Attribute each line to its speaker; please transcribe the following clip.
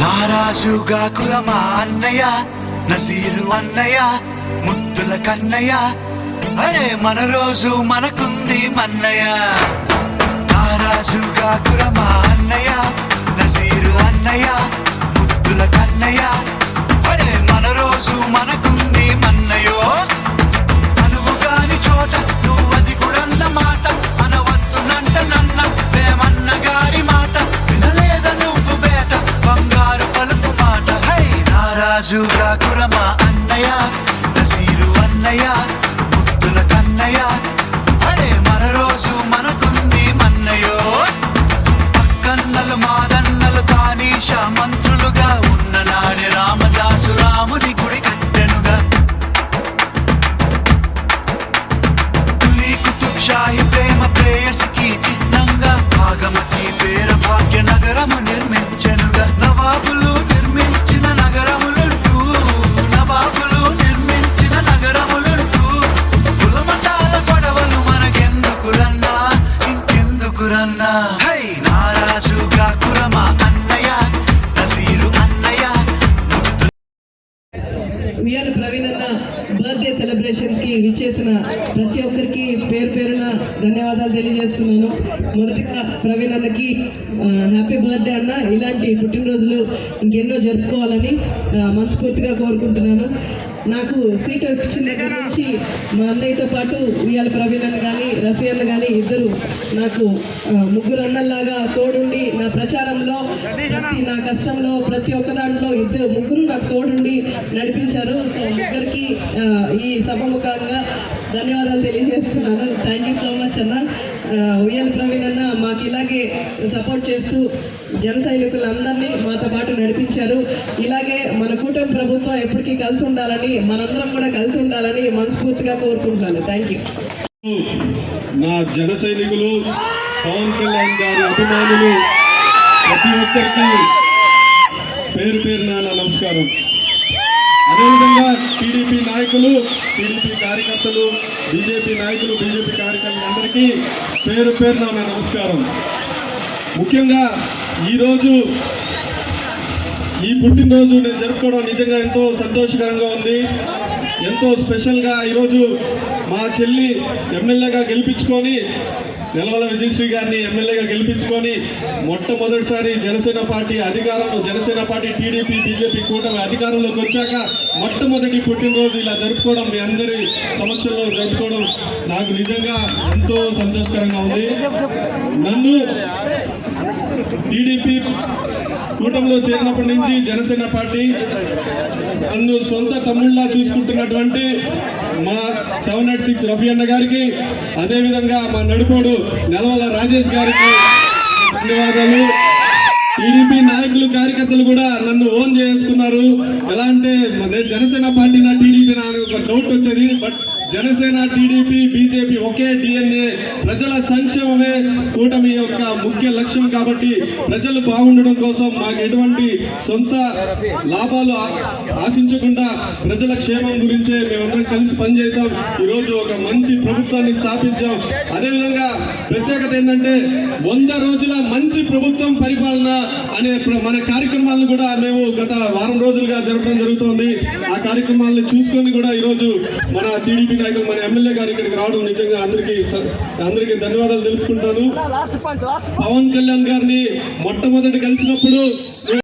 Speaker 1: నారాజుగా కురమా అన్నయ్య నసీరు అన్నయ్య ముద్దుల కన్నయ్య. అరే మన రోజు మనకుంది మన్నయ్య. నారాజుగా కురమా అన్నయ్య రాజుగా కురమా అన్నయ్య నసీరు అన్నయ్య ముద్దుల కన్నయ్య. అరే మన రోజు మనకుంది మన్నయో పక్కన్నలు మాదన్నలు తానీష మంత్రులుగా ఉన్న నాడే రామదాసు రాముని గుడి కట్టెనుగా. తులి కుతుబ్షాహి ప్రేమ ప్రేయసికి చిహ్నంగా భాగమతి పేర భాగ్య నగరము నిర్మించెనుగా
Speaker 2: విఆర్ ప్రవీణ్ అన్న బర్త్డే సెలబ్రేషన్కి విచ్చేసిన ప్రతి ఒక్కరికి పేరు పేరున ధన్యవాదాలు తెలియజేస్తున్నాను. మొదటగా ప్రవీణ్ అన్నకి హ్యాపీ బర్త్డే అన్న. ఇలాంటి పుట్టినరోజులు ఇంకెన్నో జరుపుకోవాలని మనస్ఫూర్తిగా కోరుకుంటున్నాను. నాకు సీట్ వచ్చిన దగ్గర నుంచి మా అన్నయ్యతో పాటు ఉయ్యాల ప్రవీణ్ అన్న కానీ రఫీ అన్న కానీ ఇద్దరు నాకు ముగ్గురు అన్నల్లాగా తోడుండి నా ప్రచారంలో ప్రతి నా కష్టంలో ప్రతి ఒక్క దాంట్లో ఇద్దరు ముగ్గురు నాకు తోడుండి నడిపించారు. సో ముగ్గురికి ఆ, ఈ సభముఖంగా ధన్యవాదాలు తెలియజేస్తున్నాను. థ్యాంక్ యూ సో మచ్ అన్న. ఉయ్యాల ప్రవీణ్ అన్న మాకు ఇలాగే సపోర్ట్ చేస్తూ జన సైనికులందరినీ మాతో పాటు నడిపించారు. ఇలాగే కూటమి ప్రభుత్వం ఎప్పటికీ కలిసి ఉండాలని మనందరం కూడా కలిసి ఉండాలని మనస్ఫూర్తిగా కోరుకుంటాను థ్యాంక్ యూ
Speaker 3: నా జన సైనికులు పవన్ కళ్యాణ్ గారి అభిమానులు ప్రతి ఒక్కరికి పేరు పేరున నా నమస్కారం. అదేవిధంగా టీడీపీ నాయకులు టీడీపీ కార్యకర్తలు బీజేపీ నాయకులు బీజేపీ కార్యకర్తలు అందరికీ పేరు పేరున నా నమస్కారం. ముఖ్యంగా ఈరోజు ఈ పుట్టినరోజు నేను జరుపుకోవడం నిజంగా ఎంతో సంతోషకరంగా ఉంది. ఎంతో స్పెషల్గా ఈరోజు మా చెల్లి ఎమ్మెల్యేగా గెలిపించుకొని నిలవల విజయశ్రీ గారిని ఎమ్మెల్యేగా గెలిపించుకొని మొట్టమొదటిసారి జనసేన పార్టీ అధికారంలో జనసేన పార్టీ టీడీపీ బీజేపీ కూటమి అధికారంలోకి వచ్చాక మొట్టమొదటి పుట్టినరోజు ఇలా జరుపుకోవడం మీ అందరి సమక్షంలో జరుపుకోవడం నాకు నిజంగా ఎంతో సంతోషకరంగా ఉంది. నన్ను టీడీపీ కూటమిలో చేరినప్పటి నుంచి జనసేన పార్టీ నన్ను సొంత తమ్ముళ్ళ చూసుకుంటున్నటువంటి మా సెవెన్ ఎయిట్ సిక్స్ రఫీ అన్న గారికి అదేవిధంగా మా నడుపోడు నెలవల రాజేష్ గారికి ధన్యవాదాలు. టీడీపీ నాయకులు కార్యకర్తలు కూడా నన్ను ఓన్ చేసుకున్నారు. ఎలా అంటే నేను జనసేన పార్టీ నా టీడీపీ నా ఒక డౌట్ వచ్చేది బట్ జనసేన టీడీపీ బీజేపీ ఒకే డిఎన్ఏ ప్రజల సంక్షేమమే కూటమి యొక్క ముఖ్య లక్ష్యం కాబట్టి ప్రజలు బాగుండడం కోసం మాకు ఎటువంటి సొంత లాభాలు ఆశించకుండా ప్రజల క్షేమం గురించే మేమందరం కలిసి పనిచేసాం ఈరోజు ఒక మంచి ప్రభుత్వాన్ని స్థాపించాం. అదేవిధంగా ప్రత్యేకత ఏంటంటే వంద రోజుల మంచి ప్రభుత్వం పరిపాలన అనే ప్ర- మన కార్యక్రమాలను కూడా మేము గత వారం రోజులుగా జరపడం జరుగుతోంది. ఆ కార్యక్రమాలను చూసుకొని కూడా ఈరోజు మన టీడీపీ నాయకులు మన ఎమ్మెల్యే గారు ఇక్కడికి రావడం నిజంగా అందరికీ అందరికీ ధన్యవాదాలు తెలుపుకుంటాను. పవన్ కళ్యాణ్ గారిని మొట్టమొదటి కలిసినప్పుడు